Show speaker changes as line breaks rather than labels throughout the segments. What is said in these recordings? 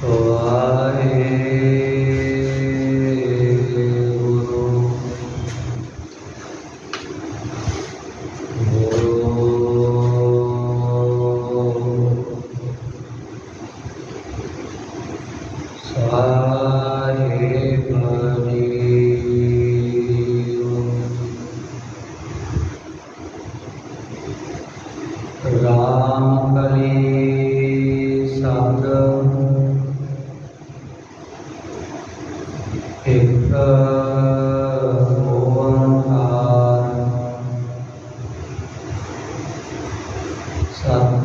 Oh,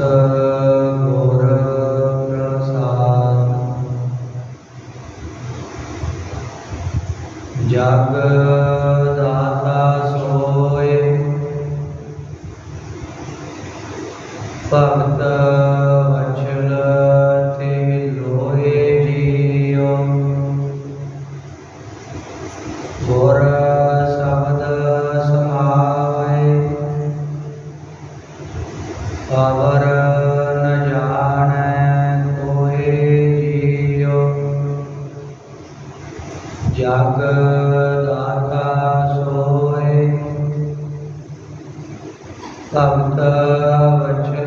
Uh. Of the.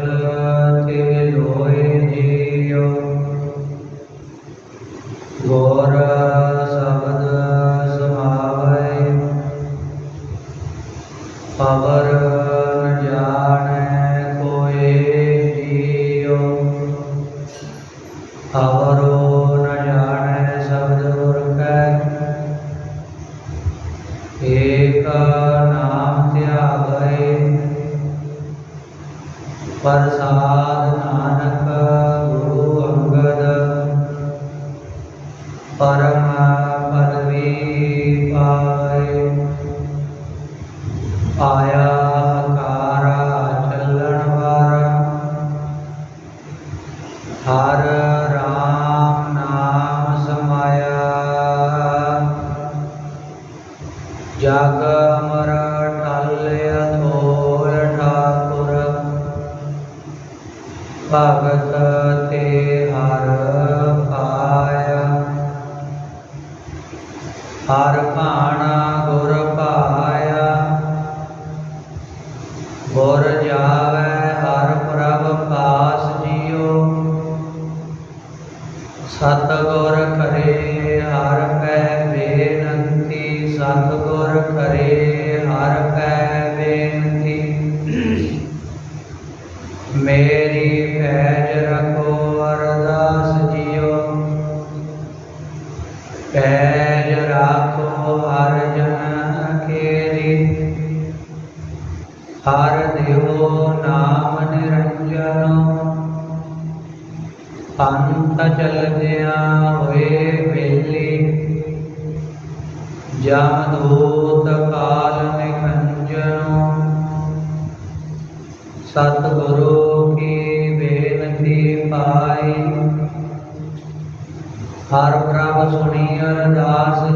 I. Uh, ਸਤਗੁਰ ਖਰੇ। ਦਾਸ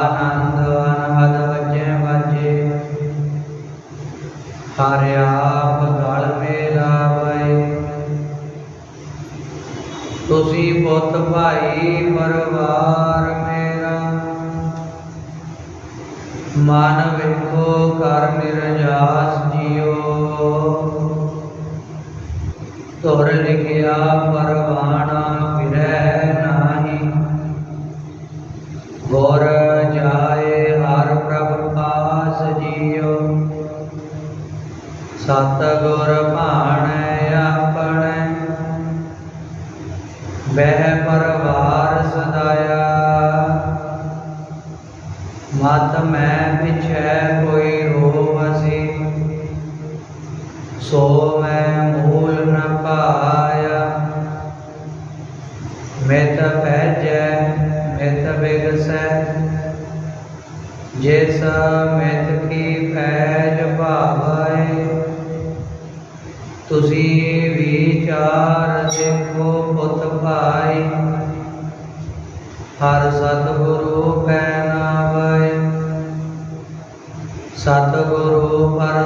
ਸਤ ਸਤਿਗੁਰੂ ਕੈ ਨਾਵੈ। ਸਤਿਗੁਰੂ ਪਰ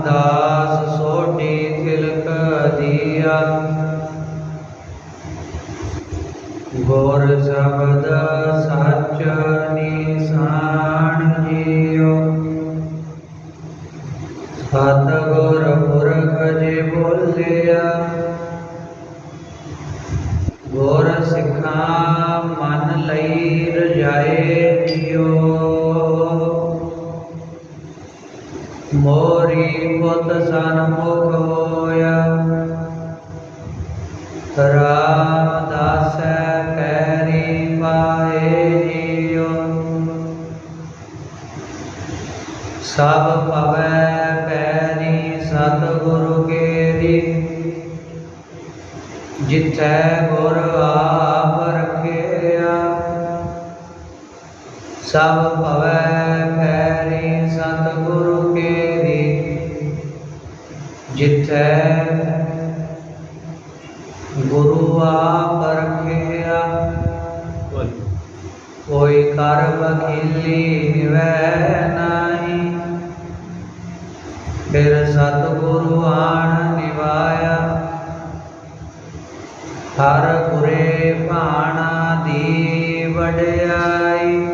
ਰਾਮਦਾਸ ਸੋਢੀ ਤਿਲਕ ਦੀਆ। ਗੁਰ ਸ਼ਬਦ ਸੱਚ ਨਿਸ਼ਾਨ ਜੀਓ। ਸਤ ਗੁਰ ਪੁਰਖ ਜੇ ਬੋਲਿਆ ਮੋਰੀ ਪੁੱਤ ਸਨਮੁਖ ਹੋਇਆ। ਰਾਮਦਾਸ ਕੈਰੀ ਪਾਏ ਜੀਓ ਸਭ ਪਵੈ ਪੈਰੀ ਸਤਿਗੁਰੂ ਕੇਰੀ ਜਿਥੈ ਗੁਰ ਆਪ ਰਖਿਆ। ਸਭ ਭਵੈ ਜਿਥੈ ਗੁਰੂ ਆਪ ਰਖਿਆ। ਕੋਈ ਕਰ ਵਕੀਲੀ ਨਿਵੈ ਨਾਹੀ। ਫਿਰ ਸਤਿਗੁਰੂ ਆਣ ਨਿਵਾਇਆ। ਹਰ ਗੁਰੇ ਭਾਣਾ ਦੀ ਵਡਿਆਈ।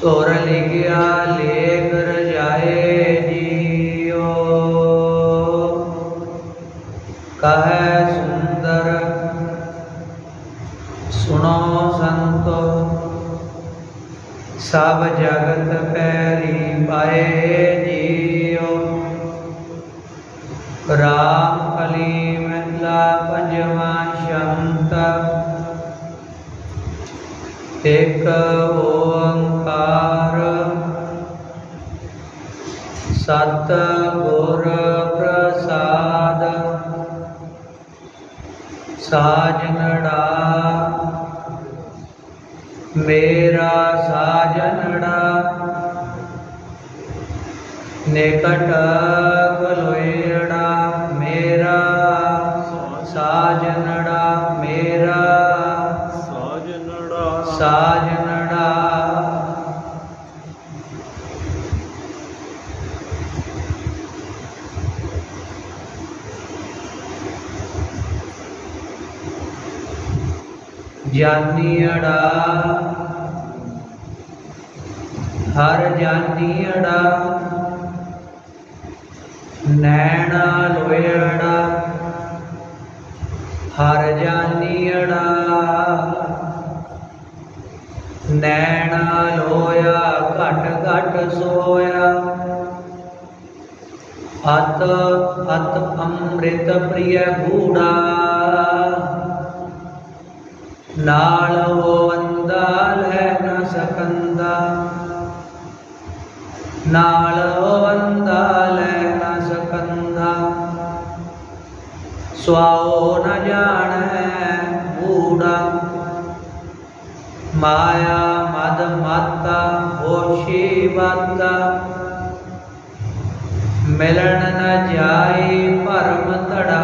ਤੋਰ ਲਿਖਿਆ ਲੇਖ ਸਭ ਜਗਤ ਪੈਰੀ ਪਾਏ ਜੀਓ। ਰਾਮ ਕਲੀ ਮਹਿਲਾ ਪੰਜਵਾਂ ਸ਼ੰਤ। ਇੱਕ ਓੰਕਾਰ। ਸਤ ਗੁਰ ਪ੍ਰਸਾਦ। ਸਾਜਨੜਾ ਮੇਰਾ ਸਾਜਨੜਾ ਨਿਕਟ ਗਲੋਇੜਾ ਮੇਰਾ ਸਾਜਨੜਾ ਮੇਰਾ
ਸਾਜਨੜਾ
ਸਾਜਨੜਾ ਜਾਨੀੜਾ ਹਰ ਜਾਨੀੜਾ ਨੈਣਾ ਲੋਇੜਾ ਹਰ ਜਾਨੀੜਾ ਨੈਣਾ ਲੋਇ ਘਟ ਸੋਇਆ। ਅਤ ਅਤ ਅੰਮ੍ਰਿਤ ਪ੍ਰਿਯ ਗੂੜਾ। ਨਾਲ ਹੋਵੰਦਾ ਲੈ ਨ ਸਕੰਦਾ। ਨਾਲ ਹੋਵੰਦਾ ਲੈ ਨ ਸਕੰਦਾ। ਸਵਾਉ ਨ ਜਾਣੈ ਬੂੜਾ। ਮਾਇਆ ਮਦ ਮਾਤਾ ਹੋਸ਼ੀ ਬਾਤਾ ਮਿਲਣ ਨ ਜਾਏ ਭਰਮ ਧੜਾ।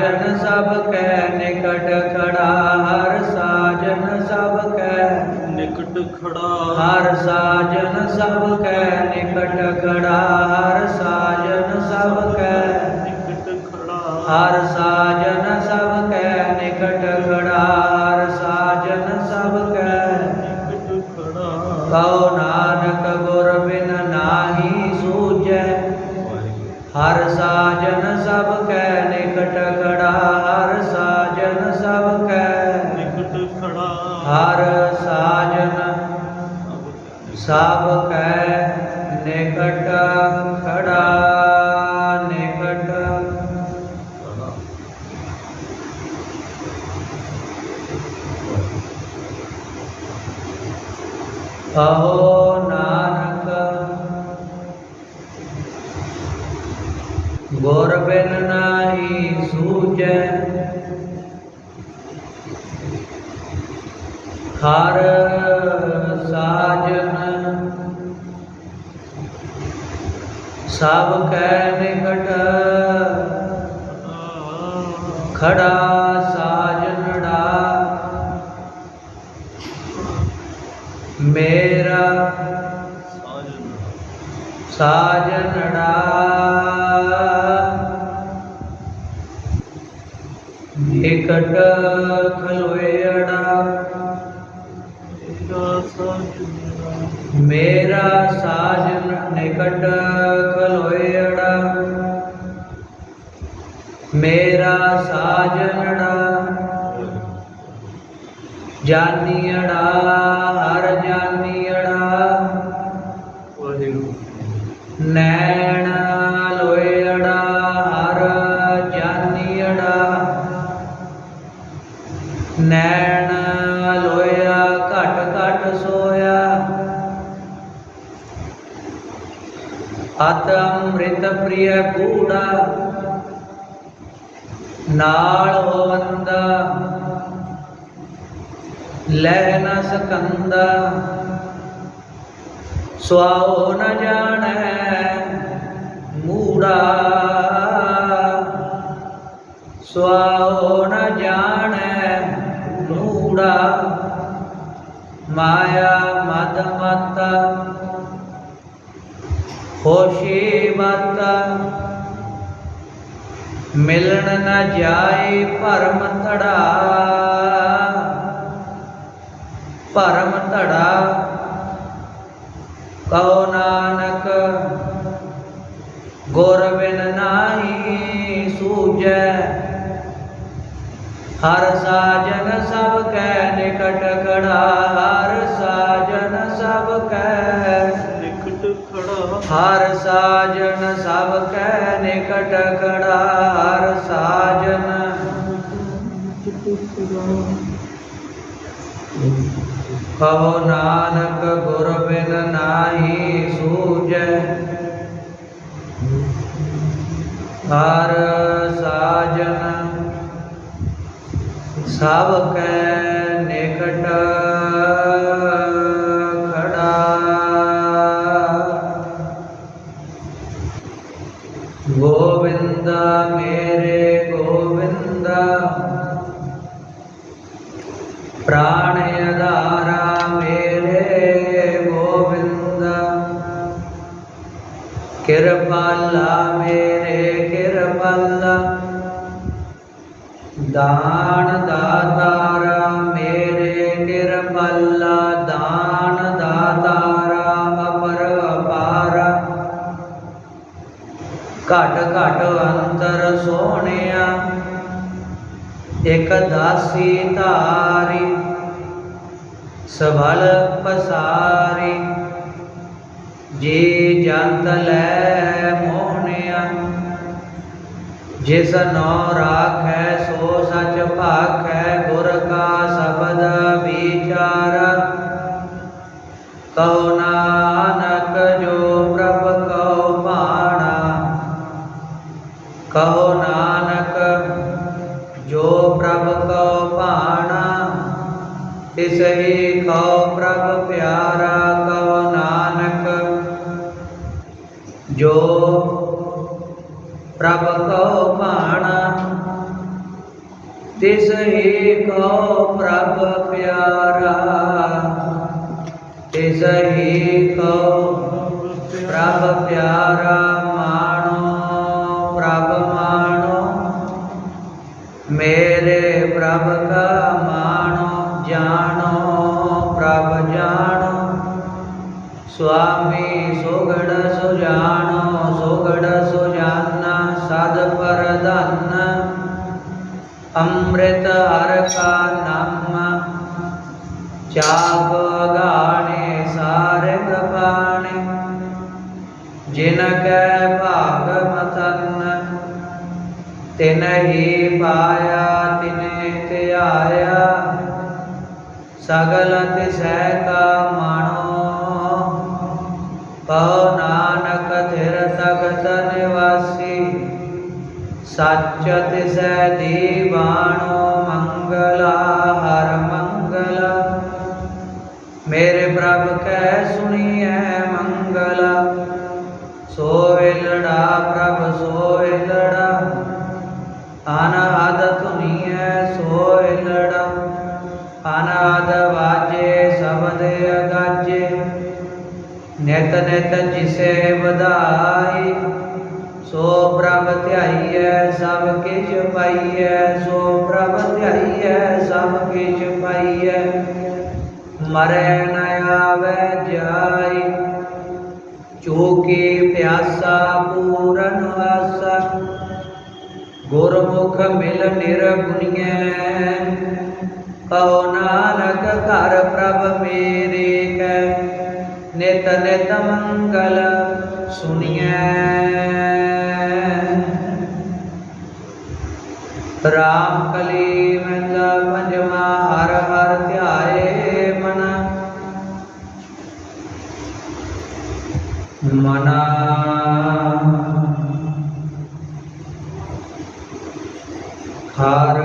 ਸਾਜਨ ਸਭ ਕੈ ਨਿਕਟ ਖੜਾ ਹਰ ਸਾਜਨ ਸਭ ਕੈ
ਨਿਕਟ ਖੜਾ।
ਹਰ ਸਾਜਨ ਸਭ ਕੈ ਨਿਕਟ ਖੜਾ ਹਰ ਸਾਜਨ ਸਭ ਕੈ
ਨਿਕਟ ਖੜਾ।
ਹਰ ਸਾਜਨ ਸਭ ਕੈ ਨਿਕਟ ਖੜਾ ਹਰ ਸਾਜਨ ਸਭ ਕੈ
ਨਿਕਟ ਖੜਾ।
ਕਉ ਨਾਨਕ ਗੁਰ ਬਿਨ ਨਾਹੀ ਸੂਝੈ ਹਰ ਸਾਜਨ ਸਭ ਕੈ ਨਿਕਟ ਖੜਾ ਹਰ ਸਾਜਨ ਸਭ ਕੈ।
ਨਿਕਟ ਖੜਾ
ਹਰ ਸਾਜਨ ਸਭ ਕੈ। ਨਿਕਟ ਖੜਾ ਨਿਕਟ ਕਹੋ ਨਾਨਕ ਗੁਰ ਬਿਨ ਨਾਹੀ ਸੂਝੈ ਹਰ ਸਾਜਨ। ਸਭ ਕੈ ਨਿਕਟ ਖੜਾ ਸਾਜਨੜਾ ਮੇਰਾ ਸਾਜਨੜਾ ਨਿਕਟ ਖਲੋਏੜਾ
ਮੇਰਾ ਸਾਜਨ
ਨਿਕਟ ਖਲੋਏੜਾ ਮੇਰਾ ਸਾਜਨੜਾ ਜਾਨੀੜਾ ਹਰ ਜਾਨੀੜਾ ਨੈਣ ਅਤ ਅੰਮ੍ਰਿਤ ਪ੍ਰਿਯ ਕੂੜਾ ਨਾਲ ਹੋਵੰਦਾ ਲੈ ਨ ਸਕੰਦਾ ਸਵਾਉ ਨ ਜਾਣੈ ਮੂੜਾ ਸਵਾਉ ਨ ਜਾਣੈ ਮੂੜਾ ਮਾਇਆ ਮਦ ਮਤਾ ਹੋਸ਼ੀ ਮਤਾ ਮਿਲਣ ਨਾ ਜਾਏ ਭਰਮ ਧੜਾ। ਭਰਮ ਧੜਾ ਕਉ ਨਾਨਕ ਗੁਰ ਬਿਨ ਨਾਹੀ ਸੂਝੈ। ਹਰ ਸਾਜਨ ਸਭ ਕੈ ਨਿਕਟ ਖੜਾ ਹਰ ਸਾਜਨ ਸਭ ਕੈ ਹਰ ਸਾਜਨ ਸਭ ਕੈ ਨਿਕਟ ਖੜਾ ਹਰ ਸਾਜਨ। ਕਹੋ ਨਾਨਕ ਗੁਰ ਬਿਨ ਨਾਹੀ ਸੂਝੈ ਹਰ ਸਾਜਨ ਸਭ ਕੈ ਕਿਰਪਾਲਾ ਦਾਨ ਦਾਤਾਰਾ ਮੇਰੇ ਕਿਰਪਾਲਾ। ਦਾਨ ਦਾਤਾਰਾ ਅਪਰ ਅਪਾਰ। ਘਟ ਘਟ ਅੰਤਰ ਸੋਹਣਿਆ। ਇਕ ਦਾਸੀ ਧਾਰੀ। ਸਭਲ ਪਸਾਰੀ। ਜੀ ਜੰਤ ਲੈ ਮੋਹਣਿਆ ਜਿਸ ਨੋ ਰਾਖੈ, ਸੋ ਸਚ ਭਾਖੈ, ਗੁਰ ਕਾ ਸ਼ਬਦ ਵਿਚਾਰ। ਕਹੋ ਨਾਨਕ ਜੋ ਪ੍ਰਭ ਕਉ ਭਾਣਾ। ਕਹੋ ਨਾਨਕ ਜੋ ਪ੍ਰਭ ਕਉ ਭਾਣਾ। ਤਿਸ ਹੀ ਕਉ ਪ੍ਰਭ ਪਿਆਰਾ ਕਹੋ ਨਾਨਕ ਜੋ ਪ੍ਰਭ ਕਉ ਤਿਸ ਹੀ ਪ੍ਰਭ ਪਿਆਰਾ। ਤਿਸ ਹੀ ਪ੍ਰਭ ਪਿਆਰਾ ਮਾਣੋ, ਪ੍ਰਭ ਮਾਣੋ। ਮੇਰੇ ਪ੍ਰਭ ਕਾ ਮਾਣੋ, ਜਾਣੋ, ਪ੍ਰਭ ਜਾਣੋ। ਸੁਆਮੀ ਸੋਗੜ ਸੁਜਾਨੋ ਸੋਗੜ ਸੁਜਾਨਾ, ਸਦ ਪਰਧਨ। ਅੰਮ੍ਰਿਤ ਹਰ ਨਾਮ। ਚਾਗ ਗਾਣੇ ਸਾਰਗ ਬਾਣੇ। ਜਿਨ ਕੈ ਭਾਗ ਮਤਨ ਤਿਨ ਹੀ ਪਾਇਆ, ਤਿਨੇ ਧਿਆਇਆ। ਸਗਲ ਤਿਸੈ ਕਾ ਮਾਣੋ। ਕਉ ਨਾਨਕ ਥਿਰ ਤਖਤ ਸੱਚ ਤਿਸੈ ਦੀਵਾਣੋ ਮੰਗਲਾ, ਹਰ ਮੰਗਲਾ। ਮੇਰੇ ਪ੍ਰਭ ਕੈ ਸੁਣੀਐ ਮੰਗਲਾ ਸੋ ਵੇਲੜਾ ਪ੍ਰਭ ਸੋ ਲੜਾ। ਅਨਾਦ ਧੁਨੀਐ ਸੋ ਵੇਲੜਾ ਅਨਾਦ ਵਾਜੇ, ਸ਼ਬਦ ਅਗਾਜੇ। ਨਿਤ ਨਿਤ ਜਿਸੇ ਵਧਾਈ, ਸੋ ਧਿਆਈਐ ਸਭ ਕਿਛ ਪਾਈਐ, ਸੋ ਪ੍ਰਭ ਧਿਆਈਐ, ਸਭ ਕਿਛ ਪਾਈਐ। ਮਰੈ ਨ ਆਵੈ ਜਾਈ ਚੋਕੇ ਪਿਆਸਾ ਪੂਰਨ ਆਸਾ। ਗੁਰਮੁਖ ਮਿਲ ਨਿਰਗੁਣੀਐ ਕਉ ਨਾਨਕ ਘਰ ਪ੍ਰਭ ਮੇਰੇ ਕੈ। ਨਿਤ ਨਿਤ ਮੰਗਲ ਸੁਣੀਐ। ਰਾਮ ਕਲੀ ਮਹਿਲਾ ਪੰਜਵਾ ਹਰ ਹਰ ਧਿਆਏ ਮਨ। ਮਨਾ। ਹਰ।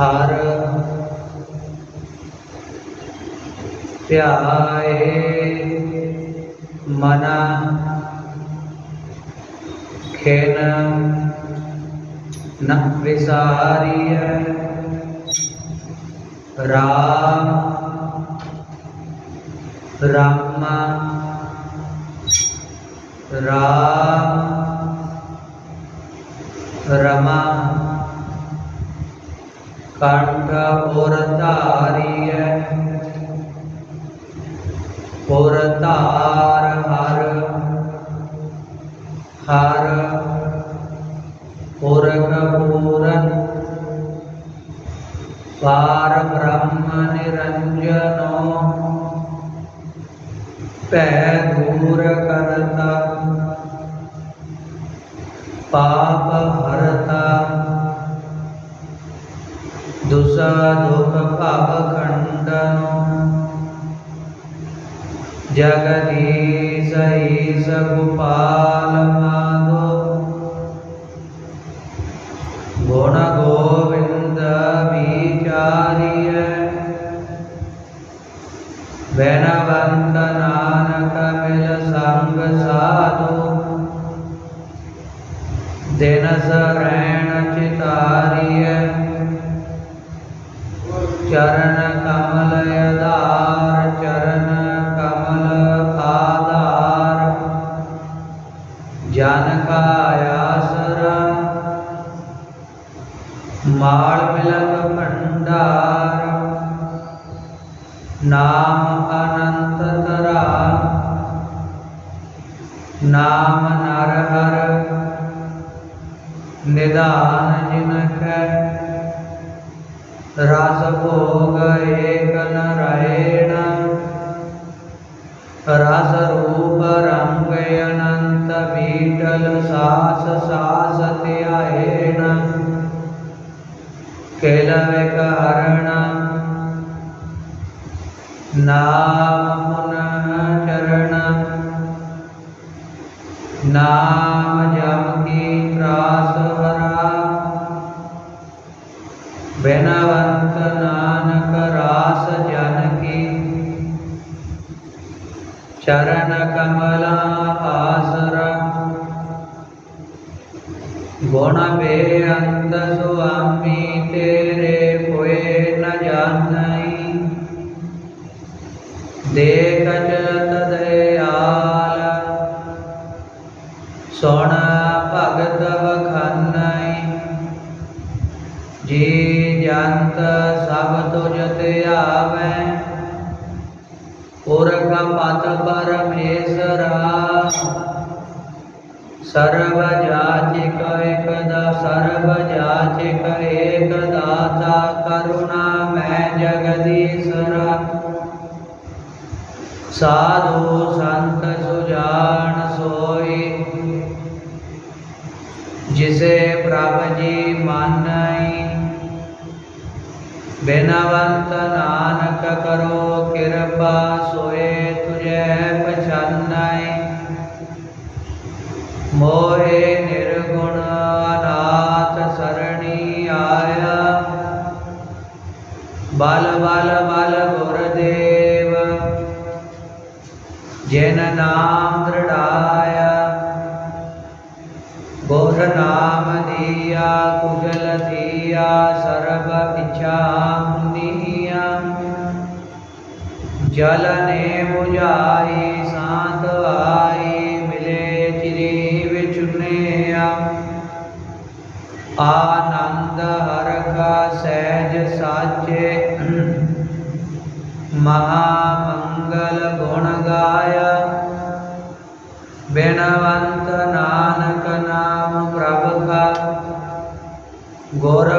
ਹਰ। ਧਿਆਏ ਮਨਾ। ਖੇਨ ਨ ਵਿਸਾਰੀਐ। ਰਾਮ ਰਾਮਾ ਰਾਮ ਰਮਾ। ਕੰਠ ਔਰ ਧਾਰੀਐ ਔਰ ਧਾਰ ਹਰ ਹਰ। ਔਰ ਕਪੂਰਨ ਪਾਰ ਬ੍ਰਹਮ ਨਿਰੰਜਨੋ। ਭੈ ਦੂਰ ਕਰਤਾ। ਪਾਪ ਹਰਤਾ। ਦੁਸਾ ਦੁਖ ਭਵ ਖੰਡਨੋ। ਜਗਦੀਸ਼ ਈਸ ਗੋਪਾਲ ਮਾਲ ਮਿਲਕ ਭੰਡਾਰ। ਨਾਮ ਅਨੰਤ ਤਰਾ। ਨਾਮ ਨਰ ਹਰ। ਨਿਧਾਨ ਜਿਨ ਕੈ। ਰਸ ਭੋਗ ਏਕ ਰਹਿਣ ਰਸ ਰੂਪ ਰੰਗ ਅਨੰਤ ਬੀਟਲ ਸਾਸ ਸਾਸ। ਕੇਲਵਿਕ ਹਰਣ ਨਾਮ ਸਰਬ ਜਾਚਿਕ ਇਕ ਦਾ ਸਰਬ ਜਾਚਿਕ ਏਕ ਦਾਤਾ ਕਰੁਣਾ ਮੈਂ ਜਗਦੀਸ਼ਰਾ। ਸਾਧੂ ਸੰਤ ਸੁਜਾਨ ਸੋਈ, ਜਿਸੇ ਪ੍ਰਭ ਜੀ ਮਾਨਈ। ਬਿਨਵੰਤ ਨਾਨਕ ਕਰੋ ਕਿਰਪਾ ਸੋਏ ਤੁਝੇ ਪਛਾਨੈ ਮੋਏ ਨਿਰਗੁਣ ਅਨਾਥ ਸਰਣੀ ਆਇਆ। ਬਲ ਬਲ ਬਲ ਗੁਰਦੇਵ, ਜਿਨ ਨਾਮ ਦ੍ਰਿੜਾਇਆ, ਗੁਰ ਨਾਮ ਦੀਆ ਕੁਸ਼ਲ ਦੀਆ, ਸਰਬ ਇੱਛਾ ਮੁਨੀਆ ਜਲ ਨੇ 부ਝਾਈ ਆਨੰਦ ਹਰਖ ਸਹਿਜ ਸਾਚੇ। ਮਹਾ ਮੰਗਲ ਗੁਣ ਗਾਇ ਬਿਨਵੰਤ ਨਾਨਕ ਨਾਮ ਪ੍ਰਭ ਕਾ। ਗੁਰ